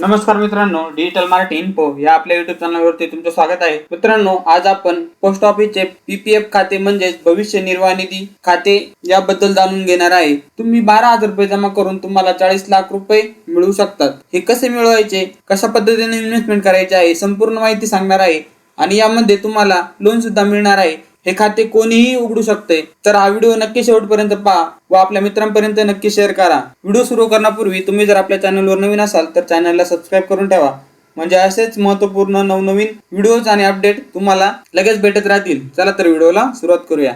नमस्कार मित्रांनो digital Marathi info या आपल्या युट्यूब चॅनलवरती तुमचं स्वागत आहे. मित्रांनो आज आपण पोस्ट ऑफिसचे पीपीएफ खाते म्हणजेच भविष्य निर्वाह निधी खाते याबद्दल जाणून घेणार आहे. तुम्ही बारा हजार रुपये जमा करून तुम्हाला चाळीस लाख रुपये मिळू शकतात. हे कसे मिळवायचे कशा पद्धतीने इन्व्हेस्टमेंट करायचे आहे संपूर्ण माहिती सांगणार आहे. आणि यामध्ये तुम्हाला लोन सुद्धा मिळणार आहे. हे खाते कोणीही उघडू शकते. तर हा व्हिडिओ नक्की शेवटपर्यंत पहा व आपल्या मित्रांपर्यंत नक्की शेअर करा. व्हिडिओ सुरू करण्यापूर्वी तुम्ही जर आपल्या चॅनलवर नवीन असाल तर चॅनलला सबस्क्राईब करून ठेवा. म्हणजे असेच महत्त्वपूर्ण नवनवीन व्हिडिओज आणि अपडेट तुम्हाला लगेच भेटत राहतील. चला तर व्हिडिओला सुरुवात करूया.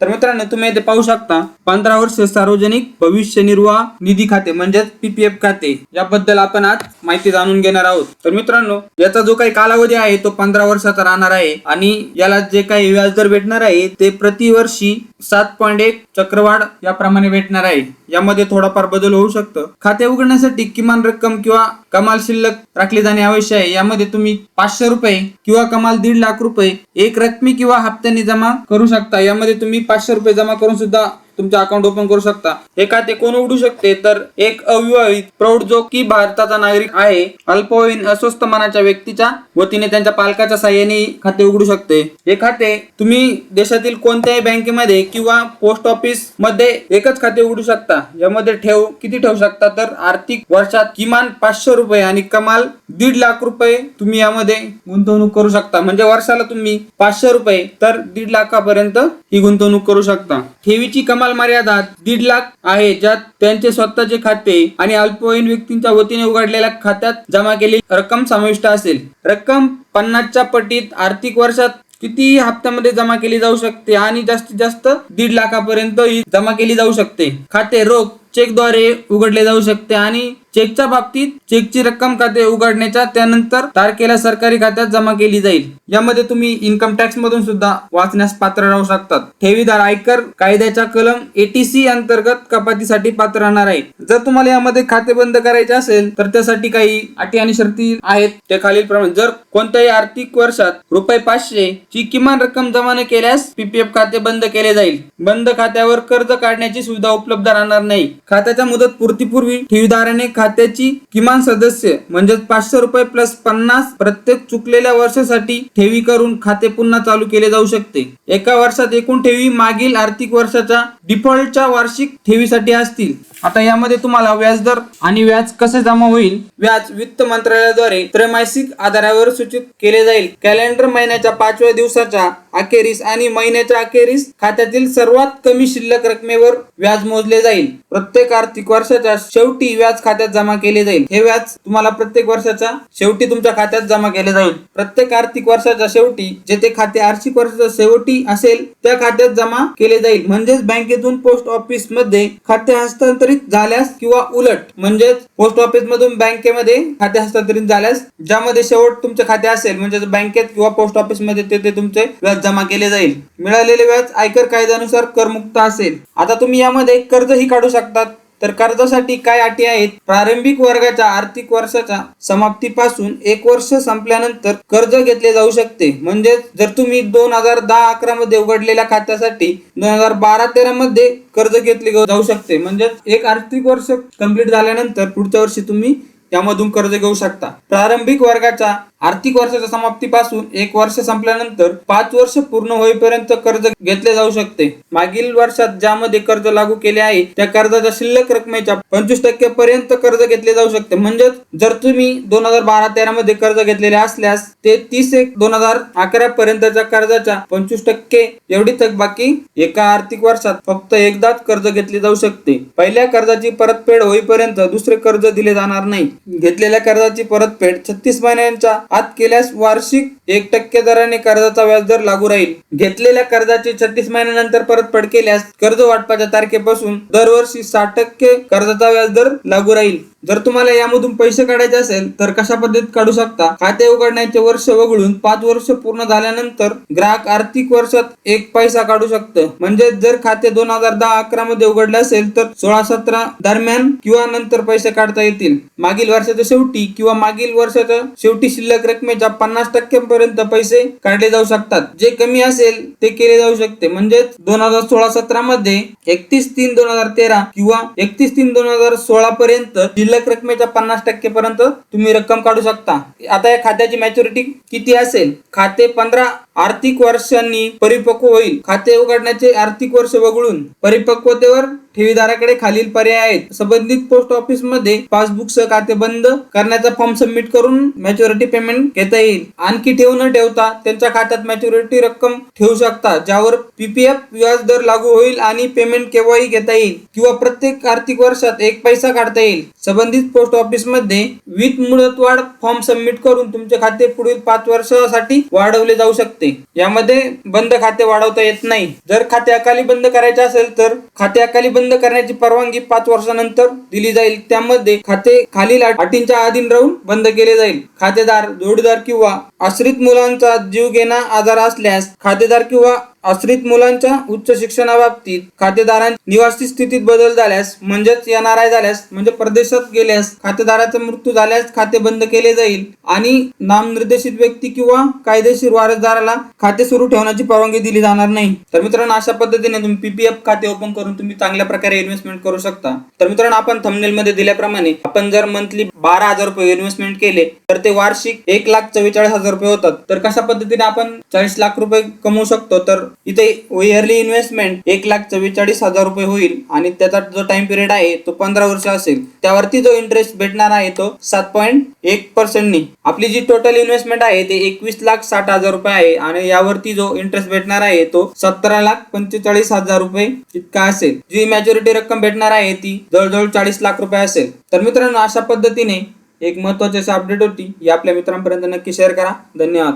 तर मित्रांनो तुम्ही इथे पाहू शकता पंधरा वर्ष सार्वजनिक भविष्य निर्वाह निधी खाते म्हणजेच पीपीएफ खाते. याबद्दल आपण आज माहिती जाणून घेणार आहोत. तर मित्रांनो याचा जो काही कालावधी आहे तो पंधरा वर्षाचा राहणार आहे आणि याला जे काही व्याजदर भेटणार आहे ते प्रतिवर्षी सात पॉईंट एक चक्रवाढ याप्रमाणे भेटणार आहे. यामध्ये थोडाफार बदल होऊ शकतं. खाते उघडण्यासाठी किमान रक्कम किंवा कमाल शिल्लक राखली जाणे आवश्यक आहे. यामध्ये तुम्ही पाचशे रुपये किंवा कमाल दीड लाख रुपये एक रकमी किंवा हप्त्याने जमा करू शकता. यामध्ये तुम्ही पाचशे रुपये जमा करून सुद्धा तुमचे अकाउंट ओपन करू शकता. हे खाते कोण उघडू शकते? तर एक अविवाहित प्रौढ जो की भारताचा नागरिक आहे अल्पवयीन अस्वस्थ मनाच्या व्यक्तीच्या वतीने त्यांच्या पालकाच्या साह्याने खाते उघडू शकते. हे खाते तुम्ही देशातील कोणत्याही बँकेमध्ये किंवा पोस्ट ऑफिसमध्ये एकच खाते उघडू शकता. यामध्ये ठेव किती ठेवू शकता? तर आर्थिक वर्षात किमान पाचशे रुपये आणि कमाल दीड लाख रुपये तुम्ही यामध्ये गुंतवणूक करू शकता. म्हणजे वर्षाला तुम्ही पाचशे रुपये तर दीड लाखापर्यंत ही गुंतवणूक करू शकता. ठेवीची कमाल मर्यादा दीड लाख आहे ज्यात त्यांचे स्वतःचे खाते आणि अल्पवयीन व्यक्तींच्या वतीने उघडलेल्या खात्यात जमा केलेली रक्कम समाविष्ट असेल. रक्कम पन्नासच्या पटीत आर्थिक वर्षात कितीही हप्त्यामध्ये जमा केली जाऊ शकते आणि जास्तीत जास्त दीड लाखापर्यंत ही जमा केली जाऊ शकते. खाते रोख चेकद्वारे उघडले जाऊ शकते आणि चेकच्या बाबतीत चेकची रक्कम खाते उघडण्याच्या त्यानंतर तारखेला सरकारी खात्यात जमा केली जाईल. यामध्ये तुम्ही इन्कम टॅक्स मधून सुद्धा वाचण्यास पात्र राहू शकतात. ठेवीदार आयकर कायद्याच्या कलम एटीसी अंतर्गत कपातीसाठी पात्र राहणार आहे जर तुम्हाला यामध्ये खाते बंद करायचे असेल तर त्यासाठी काही अटी आणि शर्ती आहेत. त्या खालील प्रमाणे जर कोणत्याही आर्थिक वर्षात रुपये पाचशे ची किमान रक्कम जमा न केल्यास पीपीएफ खाते बंद केले जाईल. बंद खात्यावर कर्ज काढण्याची सुविधा उपलब्ध राहणार नाही. खात्याच्या मुदत पूर्तीपूर्वी ठेवीदाराने खात्याची किमान सदस्य म्हणजेच पाचशे रुपये प्लस पन्नास प्रत्येक चुकलेल्या वर्षासाठी ठेवी करून खाते पुन्हा चालू केले जाऊ शकते. एका वर्षात एकूण ठेवी मागील आर्थिक वर्षाच्या डिफॉल्टच्या वार्षिक ठेवीसाठी असतील. आता यामध्ये तुम्हाला व्याजदर आणि व्याज कसे जमा होईल? व्याज वित्त मंत्रालयाद्वारे त्रैमासिक आधारावर सूचित केले जाईल. कॅलेंडर महिन्याच्या पाचव्या दिवसाच्या अखेरीस आणि महिन्याच्या अखेरीस खात्यातील सर्वात कमी शिल्लक रकमेवर व्याज मोजले जाईल. प्रत्येक आर्थिक वर्षाच्या शेवटी व्याज खात्यात जमा केले जाईल. हे व्याज तुम्हाला प्रत्येक वर्षाच्या शेवटी तुमच्या खात्यात जमा केले जाईल. प्रत्येक आर्थिक वर्षाच्या शेवटी जेथे खाते आर्थिक वर्षाच्या शेवटी असेल त्या खात्यात जमा केले जाईल. म्हणजेच बँकेतून पोस्ट ऑफिसमध्ये खाते हस्तांतरित झाल्यास किंवा उलट म्हणजेच पोस्ट ऑफिस मधून बँकेमध्ये खाते हस्तांतरित झाल्यास ज्यामध्ये शेवट तुमचे खाते असेल म्हणजे बँकेत किंवा पोस्ट ऑफिसमध्ये तेथे तुमचे व्याज जमा केले जाईल. मिळालेले व्याज आयकर कायद्यानुसार करमुक्त असेल. आता तुम्ही यामध्ये कर्जही काढू शकतात. तर कर्जासाठी काय अटी आहेत? प्रारंभिक वर्गाच्या आर्थिक वर्षाच्या समाप्तीपासून एक वर्ष संपल्यानंतर कर्ज घेतले जाऊ शकते. म्हणजे जर तुम्ही दोन हजार दहा अकरा मध्ये उघडलेल्या खात्यासाठी दोन हजार बारा तेरा मध्ये कर्ज घेतले जाऊ शकते. म्हणजे एक आर्थिक वर्ष कंप्लीट झाल्यानंतर पुढच्या वर्षी तुम्ही त्यामधून कर्ज घेऊ शकता. प्रारंभिक वर्गाच्या आर्थिक वर्षाच्या समाप्तीपासून एक वर्ष संपल्यानंतर पाच वर्ष पूर्ण होईपर्यंत कर्ज घेतले जाऊ शकते. मागील वर्षात ज्यामध्ये कर्ज लागू केले आहे त्या कर्जाच्या शिल्लक रकमेच्या पंचवीस टक्के पर्यंत कर्ज घेतले जाऊ शकते. म्हणजेच जर तुम्ही दोन हजार बारा तेरा मध्ये कर्ज घेतलेले असल्यास ते तीस एक दोन हजार अकरा पर्यंतच्या कर्जाच्या पंचवीस टक्के एवढी थकबाकी एका आर्थिक वर्षात फक्त एकदाच कर्ज घेतले जाऊ शकते. पहिल्या कर्जाची परतफेड होईपर्यंत दुसरे कर्ज दिले जाणार नाही. घेतलेल्या कर्जाची परतफेड छत्तीस महिन्यांच्या आत केल्यास वार्षिक एक टक्के दराने कर्जाचा व्याजदर लागू राहील. घेतलेल्या कर्जाची छत्तीस महिन्यानंतर परतफेड केल्यास कर्ज वाटपाच्या तारखेपासून दरवर्षी साठ टक्के कर्जाचा व्याजदर लागू राहील. जर तुम्हाला यामधून पैसे काढायचे असेल तर कशा पद्धतीत काढू शकता? खाते उघडण्याचे वर्ष वगळून पाच वर्ष पूर्ण झाल्यानंतर ग्राहक आर्थिक वर्षात एक पैसा काढू शकतं. म्हणजे जर खाते दोन हजार दहा अकरा मध्ये उघडले असेल तर सोळा सतरा दरम्यान किंवा नंतर पैसे काढता येतील. मागील वर्षाच्या शेवटी किंवा मागील वर्षाच्या शेवटी शिल्लक रकमेच्या पन्नास टक्क्यांपर्यंत पैसे काढले जाऊ शकतात. जे कमी असेल ते केले जाऊ शकते. म्हणजेच दोन हजार सोळा सतरा मध्ये एकतीस तीन दोन हजार तेरा किंवा एकतीस तीन दोन हजार सोळा पर्यंत शिल्लक रकमेच्या पन्नास टक्के पर्यंत तुम्ही रक्कम काढू शकता. आता या खात्याची मॅच्युरिटी किती असेल? खाते पंधरा आर्थिक वर्षांनी परिपक्व होईल. खाते उघडण्याचे आर्थिक वर्ष वगळून परिपक्वतेवर ठेवीदाराकडे खालील पर्याय आहेत. संबंधित पोस्ट ऑफिसमध्ये पासबुक सह खाते बंद करण्याचा फॉर्म सबमिट करून मॅच्युरिटी पेमेंट घेता येईल. आणखी ठेव न ठेवता त्यांच्या खात्यात मॅच्युरिटी रक्कम ठेवू शकता ज्यावर पीपीएफ व्याज दर लागू होईल आणि पेमेंट केव्हाही घेता येईल किंवा प्रत्येक आर्थिक वर्षात एक पैसा काढता येईल. संबंधित पोस्ट ऑफिसमध्ये विथ मुदतवाढ फॉर्म सबमिट करून तुमचे खाते पुढील पाच वर्षासाठी वाढवले जाऊ शकते. यामध्ये बंद खाते वाढवता येत नाही. जर खाते अकाली बंद करायचे असेल तर खाते अकाली बंद करण्याची परवानगी पाच वर्षानंतर दिली जाईल. त्यामध्ये खाते खालील अटींच्या अधीन राहून बंद केले जाईल. खातेदार जोडीदार किंवा आश्रित मुलांचा जीव घेणा आजार असल्यास खातेदार किंवा आश्रित मुलांच्या उच्च शिक्षणाबाबतीत खातेदारांच्या निवासी स्थितीत बदल झाल्यास म्हणजेच एनआरआय झाल्यास म्हणजे परदेशात गेल्यास खातेदाराचा मृत्यू झाल्यास खाते बंद केले जाईल आणि नामनिर्देशित व्यक्ती किंवा कायदेशीर वारसदाराला खाते सुरू ठेवण्याची परवानगी दिली जाणार नाही. तर मित्रांनो अशा पद्धतीने तुम्ही पीपीएफ खाते ओपन करून तुम्ही चांगल्या प्रकारे इन्व्हेस्टमेंट करू शकता. तर मित्रांनो आपण थंबनेल मध्ये दिल्याप्रमाणे आपण जर मंथली बारा हजार रुपये इन्व्हेस्टमेंट केले तर ते वार्षिक एक लाख चव्वेचाळीस हजार रुपये होतात. तर कशा पद्धतीने आपण चाळीस लाख रुपये कमवू शकतो? तर इथे इयरली इन्व्हेस्टमेंट एक लाख चव्वेचाळीस हजार रुपये होईल आणि त्याचा जो टाइम पिरियड आहे तो पंधरा वर्ष असेल. त्यावरती जो इंटरेस्ट भेटणार आहे तो सात पॉईंट एक पर्सेंटनी आपली जी टोटल इन्व्हेस्टमेंट आहे ते एकवीस लाख साठ हजार रुपये आहे आणि यावरती जो इंटरेस्ट भेटणार आहे तो सतरा लाख पंचेचाळीस हजार रुपये इतका असेल. जी मॅच्युरिटी रक्कम भेटणार आहे ती जवळजवळ चाळीस लाख रुपये असेल. तर मित्रांनो अशा पद्धतीने एक महत्वाची अशी अपडेट होती. ही आपल्या मित्रांपर्यंत नक्की शेअर करा. धन्यवाद.